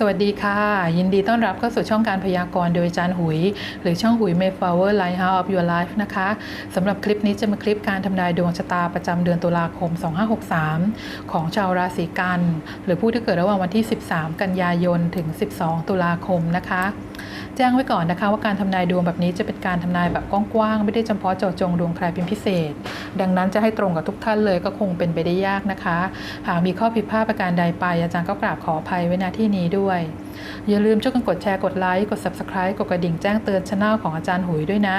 สวัสดีค่ะ ยินดีต้อนรับเข้าสู่ช่องการพยากรณ์โดยอาจารย์หุย หรือช่องหุย Mayflower Lighthouse of Your Life นะคะสำหรับคลิปนี้จะมาคลิปการทำนายดวงชะตาประจำเดือนตุลาคม 2563 ของชาวราศีกัน หรือผู้ที่เกิดระหว่างวันที่ 13 กันยายนถึง 12 ตุลาคมนะคะ แจ้งไว้ก่อนนะคะว่าการทำนายดวงแบบนี้จะเป็นการทำนายแบบกว้างๆไม่ได้เฉพาะเจาะจงดวงใครเป็นพิเศษ ดังนั้นจะให้ตรงกับทุกท่านเลยก็คงเป็นไปได้ยากนะคะ หากมีข้อผิดพลาดประการใดไป อาจารย์ก็กราบขออภัยไว้ณที่นี้ด้วยอย่าลืมช่วยกันกดแชร์กดไลค์กด subscribe กดกระดิ่งแจ้งเตือนช่องของอาจารย์หุยด้วยนะ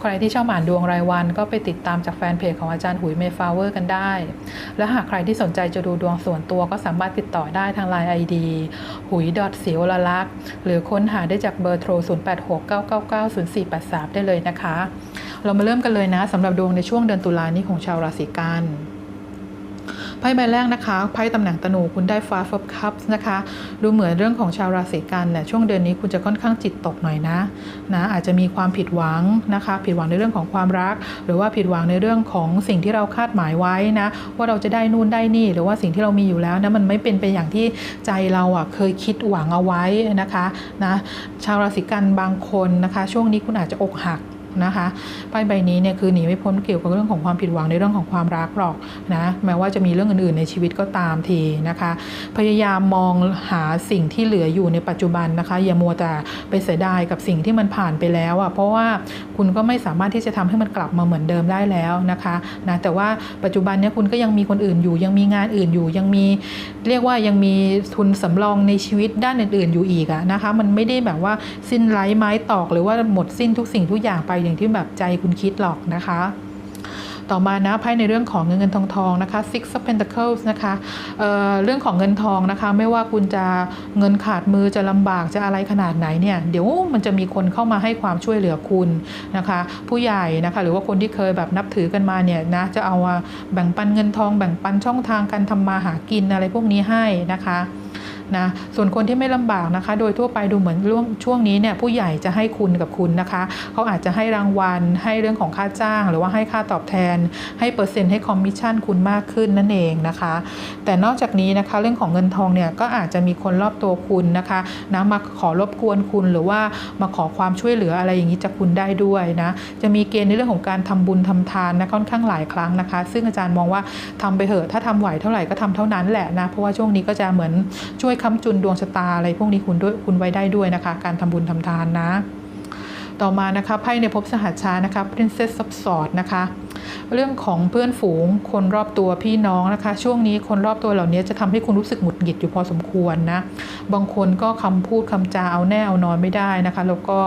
ใครที่ชอบอ่านดวงรายวันก็ไปติดตามจากแฟนเพจของอาจารย์หุยเมฟาเวอร์กันได้ และหากใครที่สนใจจะดูดวงส่วนตัวก็สามารถติดต่อได้ทาง Line ID หุยเสียวละลักษ์หรือค้นหาได้จากเบอร์โทร 0869990483 ได้เลยนะคะ เรามาเริ่มกันเลยนะสำหรับดวงในช่วงเดือนตุลานี้ของชาวราศีกัน ไพ่ใบแรกนะคะไพ่ตำแหน่งตนูคุณได้ Five of Cups นะคะ ดูเหมือนเรื่องของชาวราศีกันเนี่ยช่วงเดือนนี้คุณจะค่อนข้างจิตตกหน่อยนะนะอาจจะมีความผิดหวังนะคะ ผิดหวังในเรื่องของความรัก หรือว่าผิดหวังในเรื่องของสิ่งที่เราคาดหมายไว้นะว่าเราจะได้นู่นได้นี่ หรือว่าสิ่งที่เรามีอยู่แล้วนะมันไม่เป็นไปอย่างที่ใจเราอะเคยคิดหวังเอาไว้นะคะนะชาวราศีกันบางคนนะคะ ช่วงนี้คุณอาจจะอกหัก นะคะไพ่ใบนี้เนี่ยคือหนีไม่พ้นเกี่ยวกับเรื่องของความผิดหวังในเรื่องของความรักหรอกนะแม้ว่าจะมีเรื่องอื่นๆในชีวิตก็ตามทีนะคะ พยายามมองหาสิ่งที่เหลืออยู่ในปัจจุบันนะคะ อย่ามัวแต่ไปเสียดายกับสิ่งที่มันผ่านไปแล้วอะเพราะว่าคุณก็ไม่สามารถที่จะทำให้มันกลับมาเหมือนเดิมได้แล้วนะคะนะแต่ว่าปัจจุบันเนี่ยคุณก็ยังมีคนอื่นอยู่ ยังมีงานอื่นอยู่ ยังมีเรียกว่ายังมีทุนสำรองในชีวิตด้านอื่น ๆ อยู่อีกอะนะคะ มันไม่ได้แบบว่าสิ้นไร้ไม้ตอกหรือว่าหมดสิ้นทุกสิ่งทุกอย่างไปอย่างที่แบบใจคุณคิดหรอกนะคะต่อมานะไพ่ในเรื่องของเงินเงินทองทองนะคะ six of pentacles นะคะเเรื่องของเงินทองนะคะ ไม่ว่าคุณจะเงินขาดมือจะลำบากจะอะไรขนาดไหนเนี่ยเดี๋ยวมันจะมีคนเข้ามาให้ความช่วยเหลือคุณนะคะ ผู้ใหญ่นะคะ หรือว่าคนที่เคยแบบนับถือกันมาเนี่ยนะจะเอาแบ่งปันเงินทอง แบ่งปันช่องทางการทำมาหากินอะไรพวกนี้ให้นะคะ นะส่วนคนที่ไม่ลำบากนะคะ โดยทั่วไปดูเหมือนช่วงนี้เนี่ยผู้ใหญ่จะให้คุณกับคุณนะคะ เขาอาจจะให้รางวัล ให้เรื่องของค่าจ้าง หรือว่าให้ค่าตอบแทน ให้เปอร์เซ็นต์ให้คอมมิชชั่นคุณมากขึ้นนั่นเองนะคะ แต่นอกจากนี้นะคะเรื่องของเงินทองเนี่ยก็อาจจะมีคนรอบตัวคุณนะคะนะมาขอรบกวนคุณหรือว่ามาขอความช่วยเหลืออะไรอย่างนี้จากคุณได้ด้วยนะจะมีเกณฑ์ในเรื่องของการทำบุญทำทานนะค่อนข้างหลายครั้งนะคะ ซึ่งอาจารย์มองว่าทำไปเถอะถ้าทำไหวเท่าไหร่ก็ทำเท่านั้นแหละนะเพราะว่าช่วงนี้ก็จะเหมือนช่วยยค้ำจุนดวงชะตาอะไรพวกนี้คุณด้วยคุณไว้ได้ด้วยนะคะ การทำบุญทำทานนะ ต่อมานะคะไพ่ในภพสหัชชานะคะ Princess of Swords นะคะ เรื่องของเพื่อนฝูง คนรอบตัวพี่น้องนะคะ ช่วงนี้คนรอบตัวเหล่านี้จะทำให้คุณรู้สึกหงุดหงิดอยู่พอสมควรนะ บางคนก็คำพูดคำจาเอาแน่เอานอนไม่ได้นะคะ แล้วก็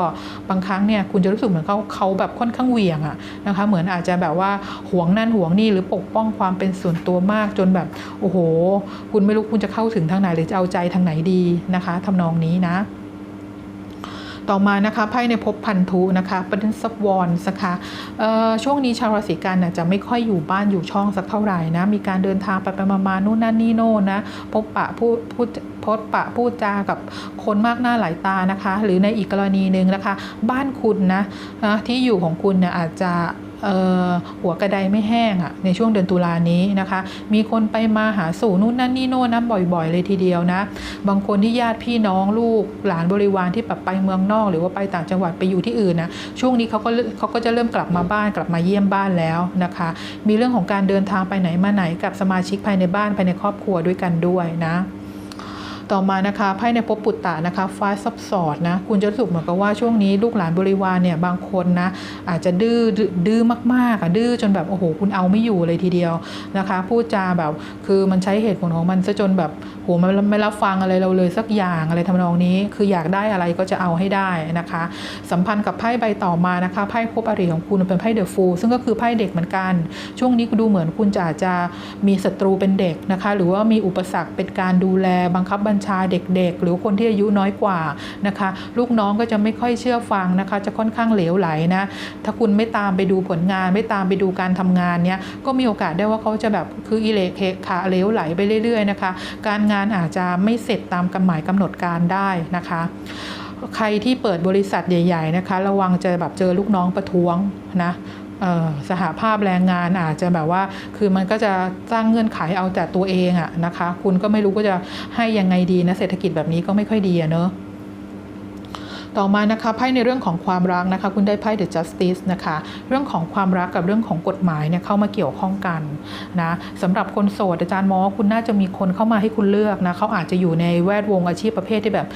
บางครั้งเนี่ยคุณจะรู้สึกเหมือนเขาเขาแบบค่อนข้างเหวี่ยงอะนะคะ เหมือนอาจจะแบบว่าหวงนั่นหวงนี่หรือปกป้องความเป็นส่วนตัวมากจนแบบโอ้โห คุณไม่รู้คุณจะเข้าถึงทางไหนหรือจะเอาใจทางไหนดีนะคะทำนองนี้นะ ต่อมานะคะไพ่ในภพพันธุนะคะประเด็นซับวอนนะคะช่วงนี้ชาวราศีกันจะไม่ค่อยอยู่บ้านอยู่ช่องสักเท่าไหร่นะมีการเดินทางไปไปมาๆนู่นนั่นนี่โน่นนะพบปะพูดพูดพดปะพูดจากับคนมากหน้าหลายตานะคะ หรือในอีกกรณีหนึ่งนะคะ บ้านคุณนะที่อยู่ของคุณเนี่ยอาจจะ หัวกระไดไม่แห้งอะในช่วงเดือนตุลานี้นะคะ มีคนไปมาหาสู่นู่นนั่นนี่โน่นนะบ่อย ๆ เลยทีเดียวนะ บางคนที่ญาติพี่น้องลูกหลานบริวารที่แบบไปเมืองนอก หรือว่าไปต่างจังหวัดไปอยู่ที่อื่นนะช่วงนี้เขาก็เขาก็จะเริ่มกลับมาบ้านกลับมาเยี่ยมบ้านแล้วนะคะ มีเรื่องของการเดินทางไปไหนมาไหนกับสมาชิกภายในบ้านภายในครอบครัวด้วยกันด้วยนะ ต่อมานะคะไพ่ในภพปุตตะนะคะฟ้าซับสอดนะคุณจะรู้สึกเหมือนกับว่าช่วงนี้ลูกหลานบริวารเนี่ยบางคนนะอาจจะดื้อดื้อมากๆอะดื้อจนแบบโอ้โหคุณเอาไม่อยู่เลยทีเดียวนะคะพูดจาแบบคือมันใช้เหตุผลของมันซะจนแบบ โหมันไม่รับฟังอะไรเราเลยสักอย่างอะไรทำนองนี้ คืออยากได้อะไรก็จะเอาให้ได้นะคะ สัมพันธ์กับไพ่ใบต่อมานะคะไพ่พบอริของคุณเป็นไพ่เดอะฟูลซึ่งก็คือไพ่เด็กเหมือนกัน ช่วงนี้ดูเหมือนคุณจะอาจจะมีศัตรูเป็นเด็กนะคะ หรือว่ามีอุปสรรคเป็นการดูแลบังคับบัญชาเด็กๆ หรือคนที่อายุน้อยกว่านะคะ ลูกน้องก็จะไม่ค่อยเชื่อฟังนะคะ จะค่อนข้างเหลวไหลนะ ถ้าคุณไม่ตามไปดูผลงาน ไม่ตามไปดูการทำงานเนี้ยก็มีโอกาสได้ว่าเขาจะแบบคืออิเลเคขาเหลวไหลไปเรื่อยๆนะคะ การงานอาจจะไม่เสร็จตามกำหมายกำหนดการได้นะคะ ใครที่เปิดบริษัทใหญ่ ๆ นะคะ ระวังจะแบบเจอลูกน้องประท้วงนะสหภาพแรงงานอาจจะแบบว่า คือมันก็จะสร้างเงื่อนไขเอาแต่ตัวเองอะนะคะ คุณก็ไม่รู้ก็จะให้ยังไงดีนะ เศรษฐกิจแบบนี้ก็ไม่ค่อยดีอะเนอะ ต่อมานะคะไพ่ในเรื่องของความรักนะคะคุณได้ไพ่ The Justice นะคะเรื่องของความรักกับเรื่องของกฎหมายเนี่ยเข้ามาเกี่ยวข้องกันนะสำหรับคนโสดอาจารย์มอคุณน่าจะมีคนเข้ามาให้คุณเลือกนะเขาอาจจะอยู่ในแวดวงอาชีพประเภทที่แบบ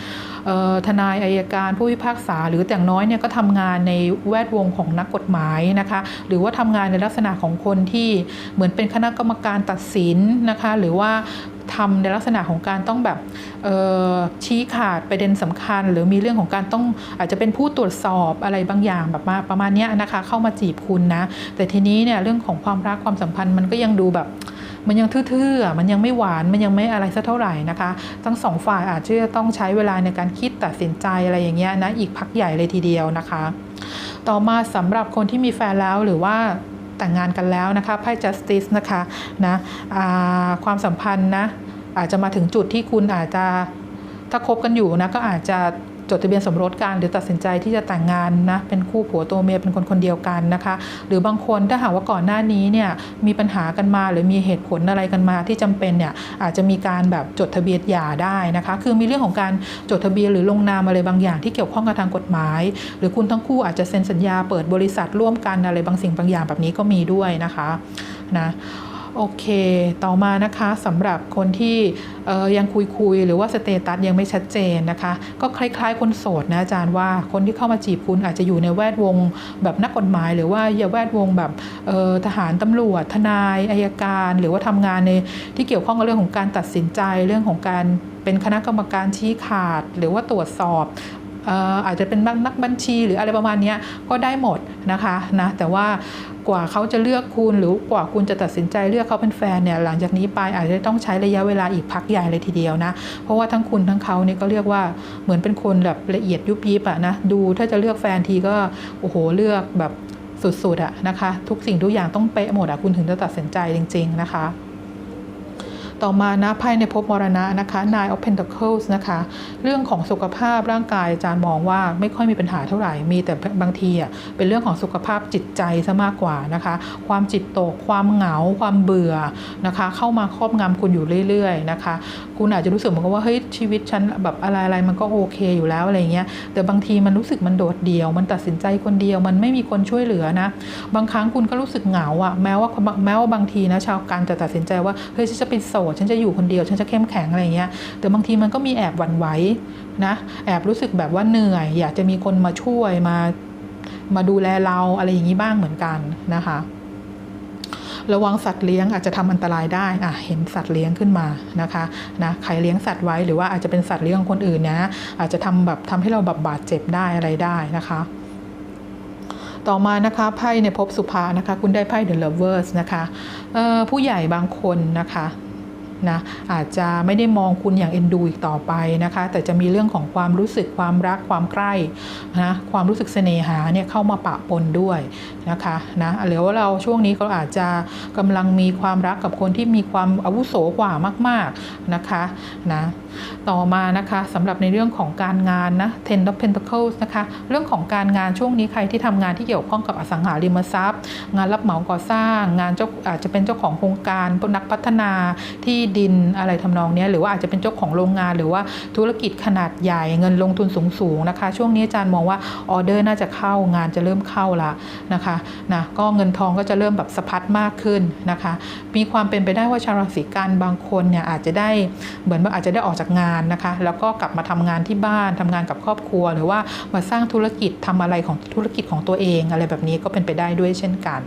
ทนายอายการผู้พิพากษา หรือแต่างน้อยเนี่ยก็ทำงานในแวดวงของนักกฎหมายนะคะหรือว่าทำงานในลักษณะของคนที่เหมือนเป็นคณะกรรมการตัดสินนะคะหรือว่า ทำในลักษณะของการต้องแบบชี้ขาดประเด็นสำคัญ หรือมีเรื่องของการต้องอาจจะเป็นผู้ตรวจสอบอะไรบางอย่างแบบมาประมาณนี้นะคะ เข้ามาจีบคุณนะ แต่ทีนี้เนี่ยเรื่องของความรักความสัมพันธ์มันก็ยังดูแบบมันยังทื่อๆ มันยังไม่หวาน มันยังไม่อะไรสักเท่าไหร่นะคะ ทั้งสองฝ่ายอาจจะต้องใช้เวลาในการคิดตัดสินใจอะไรอย่างเงี้ยนะ อีกพักใหญ่เลยทีเดียวนะคะ ต่อมาสำหรับคนที่มีแฟนแล้วหรือว่า แต่งงานกันแล้วนะคะไพ่ justice นะคะนะความสัมพันธ์นะอาจจะมาถึงจุดที่คุณอาจจะถ้าคบกันอยู่นะก็อาจจะ จดทะเบียนสมรสกัน หรือตัดสินใจที่จะแต่งงานนะเป็นคู่ผัวตัวเมียเป็นคนคนเดียวกันนะคะ หรือบางคนถ้าหากว่าก่อนหน้านี้เนี่ยมีปัญหากันมาหรือมีเหตุผลอะไรกันมาที่จำเป็นเนี่ยอาจจะมีการแบบจดทะเบียนหย่าได้นะคะ คือมีเรื่องของการจดทะเบียนหรือลงนามอะไรบางอย่างที่เกี่ยวข้องกับทางกฎหมาย หรือคุณทั้งคู่อาจจะเซ็นสัญญาเปิดบริษัทร่วมกันอะไรบางสิ่งบางอย่างแบบนี้ก็มีด้วยนะคะนะ โอเค ต่อมานะคะสำหรับคนที่ยังคุยคุยหรือว่าสเตตัสยังไม่ชัดเจนนะคะ ก็คล้ายๆ คนโสดนะอาจารย์ว่าคนที่เข้ามาจีบคุณอาจจะอยู่ในแวดวงแบบนักกฎหมาย หรือว่าอย่าแวดวงแบบทหารตำรวจ ทนายอายการ หรือว่าทำงานในที่เกี่ยวข้องกับเรื่องของการตัดสินใจเรื่องของการเป็นคณะกรรมการชี้ขาด หรือว่าตรวจสอบ อาจจะเป็นนักบัญชีหรืออะไรประมาณนี้ก็ได้หมดนะคะนะแต่ว่ากว่าเขาจะเลือกคุณหรือกว่าคุณจะตัดสินใจเลือกเขาเป็นแฟนเนี่ยหลังจากนี้ไปอาจจะต้องใช้ระยะเวลาอีกพักใหญ่เลยทีเดียวนะเพราะว่าทั้งคุณทั้งเขาเนี่ยก็เรียกว่าเหมือนเป็นคนแบบละเอียดยุบยิบอะนะดูถ้าจะเลือกแฟนทีก็โอ้โหเลือกแบบสุดๆอะนะคะ ทุกสิ่งทุกอย่างต้องเป๊ะหมดอะคุณถึงจะตัดสินใจจริง ๆนะคะ ต่อมานะไพ่ในภพมรณะนะคะ Nine of Pentacles นะคะ เรื่องของสุขภาพร่างกายอาจารย์มองว่าไม่ค่อยมีปัญหาเท่าไหร่ มีแต่บางทีอะเป็นเรื่องของสุขภาพจิตใจซะมากกว่านะคะ ความจิตตก ความเหงา ความเบื่อนะคะ เข้ามาครอบงำคุณอยู่เรื่อยๆนะคะ คุณอาจจะรู้สึกเหมือนกับว่าเฮ้ยชีวิตฉันแบบอะไรอะไรๆมันก็โอเคอยู่แล้วอะไรเงี้ย แต่บางทีมันรู้สึกมันโดดเดี่ยว มันตัดสินใจคนเดียว มันไม่มีคนช่วยเหลือนะ บางครั้งคุณก็รู้สึกเหงาอะแม้ว่าแม้ว่าบางทีนะชาวการจะตัดสินใจว่าเฮ้ยฉันจะเป็นโสดฉันจะอยู่คนเดียว ฉันจะเข้มแข็งอะไรเงี้ย แต่บางทีมันก็มีแอบหวั่นไหวนะ แอบรู้สึกแบบว่าเหนื่อย อยากจะมีคนมาช่วยมามาดูแลเราอะไรอย่างนี้บ้างเหมือนกันนะคะ ระวังสัตว์เลี้ยงอาจจะทำอันตรายได้อะเห็นสัตว์เลี้ยงขึ้นมานะคะนะใครเลี้ยงสัตว์ไว้หรือว่าอาจจะเป็นสัตว์เลี้ยงของคนอื่นนะอาจจะทำแบบทำให้เราแบบบาดเจ็บได้อะไรได้นะคะต่อมานะคะไพ่ในภพสุภานะคะ คุณได้ไพ่ The Lovers นะคะผู้ใหญ่บางคนนะคะ นะอาจจะไม่ได้มองคุณอย่างเอ็นดูอีกต่อไปนะคะ แต่จะมีเรื่องของความรู้สึกความรักความใกล้นะความรู้สึกเสน่หาเนี่ยเข้ามาปะปนด้วยนะคะนะหรือว่าเราช่วงนี้เขาอาจจะกำลังมีความรักกับคนที่มีความอาวุโสกว่ามาก ๆนะคะนะ ต่อมานะคะสำหรับในเรื่องของการงานนะ Ten of Pentacles นะคะเรื่องของการงานช่วงนี้ใครที่ทำงานที่เกี่ยวข้องกับอสังหาริมทรัพย์ งานรับเหมาก่อสร้าง งานเจ้าอาจจะเป็นเจ้าของโครงการนักพัฒนาที่ดินอะไรทำนองนี้หรือว่าอาจจะเป็นเจ้าของโรงงาน หรือว่าธุรกิจขนาดใหญ่เงินลงทุนสูงๆนะคะ ช่วงนี้อาจารย์มองว่าออเดอร์น่าจะเข้างานจะเริ่มเข้าละนะคะนะก็เงินทองก็จะเริ่มแบบสะพัดมากขึ้นนะคะ มีความเป็นไปได้ว่าชาวราศีกันบางคนเนี่ยอาจจะได้เหมือนว่าอาจจะได้ออกจากงานนะคะ แล้วก็กลับมาทำงานที่บ้านทำงานกับครอบครัว หรือว่ามาสร้างธุรกิจทำอะไรของธุรกิจของตัวเอง อะไรแบบนี้ก็เป็นไปได้ด้วยเช่นกัน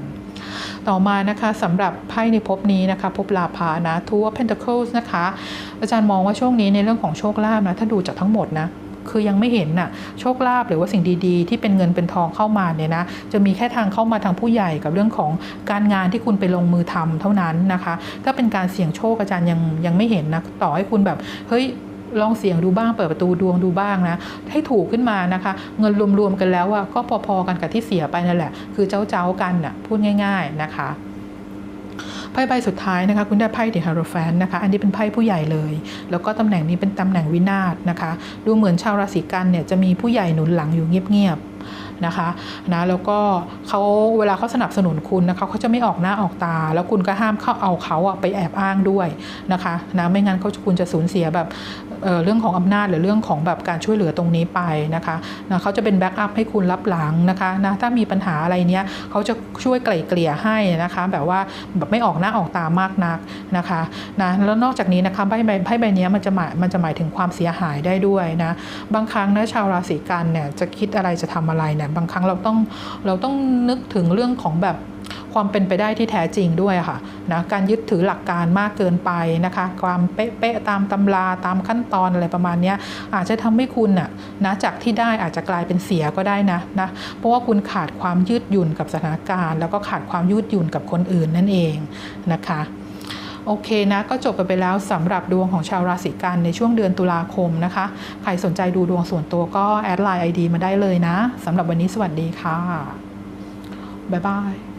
ต่อมานะคะสำหรับไพ่ในภพนี้นะคะภพลาภานะ Two of Pentacles นะคะ อาจารย์มองว่าช่วงนี้ในเรื่องของโชคลาภนะถ้าดูจากทั้งหมดนะ คือยังไม่เห็นน่ะโชคลาภหรือว่าสิ่งดีๆ ที่เป็นเงินเป็นทองเข้ามาเนี่ยนะจะมีแค่ทางเข้ามาทางผู้ใหญ่กับเรื่องของการงานที่คุณไปลงมือทำเท่านั้นนะคะ ถ้าเป็นการเสี่ยงโชคอาจารย์ยังยังไม่เห็นนะต่อให้คุณแบบเฮ้ยลองเสี่ยงดูบ้างเปิดประตูดวงดูบ้างนะ ให้ถูกขึ้นมานะคะ เงินรวมๆกันแล้วอะก็พอๆกันกับที่เสียไปนั่นแหละ คือเจ้าๆกันน่ะพูดง่าย ๆนะคะ ไพ่ใบสุดท้ายนะคะคุณได้ไพ่เดฮาร์แฟนนะคะอันนี้เป็นไพ่ผู้ใหญ่เลย แล้วก็ตำแหน่งนี้เป็นตำแหน่งวินาศนะคะ ดูเหมือนชาวราศีกันเนี่ยจะมีผู้ใหญ่หนุนหลังอยู่เงียบๆ นะคะนะแล้วก็เขาเวลาเขาสนับสนุนคุณนะคะเขาจะไม่ออกหน้าออกตา แล้วคุณก็ห้ามเข้าเอาเขาอะไปแอบอ้างด้วยนะคะนะไม่งั้นเขาคุณจะสูญเสียแบบเเรื่องของอำนาจหรือเรื่องของแบบการช่วยเหลือตรงนี้ไปนะคะนะเขาจะเป็นแบ็กอัพให้คุณรับหลังนะคะนะถ้ามีปัญหาอะไรเนี้ยเขาจะช่วยไกล่เกลี่ยให้นะคะ แบบว่าแบบไม่ออกหน้าออกตามากนักนะคะนะแล้วนอกจากนี้นะคะไพ่ใบไพ่ใบเนี้ยมันจะหมายมันจะหมายถึงความเสียหายได้ด้วยนะบางครั้งนะชาวราศีกันเนี่ยจะคิดอะไรจะทำอะไรนเนี่ยบางครั้งเราต้องเราต้องนึกถึงเรื่องของแบบความเป็นไปได้ที่แท้จริงด้วยค่ะนะการยึดถือหลักการมากเกินไปนะคะ ความเป๊ะๆตามตำราตามขั้นตอนอะไรประมาณนี้อาจจะทำให้คุณน่ะนะจากที่ได้อาจจะกลายเป็นเสียก็ได้นะนะเพราะว่าคุณขาดความยืดหยุ่นกับสถานการณ์ แล้วก็ขาดความยืดหยุ่นกับคนอื่นนั่นเองนะคะ โอเคนะก็จบกันไปแล้วสำหรับดวงของชาวราศีกันในช่วงเดือนตุลาคมนะคะ ใครสนใจดูดวงส่วนตัวก็แอดไลน์ ID มาได้เลยนะสำหรับวันนี้สวัสดีค่ะบ๊ายบาย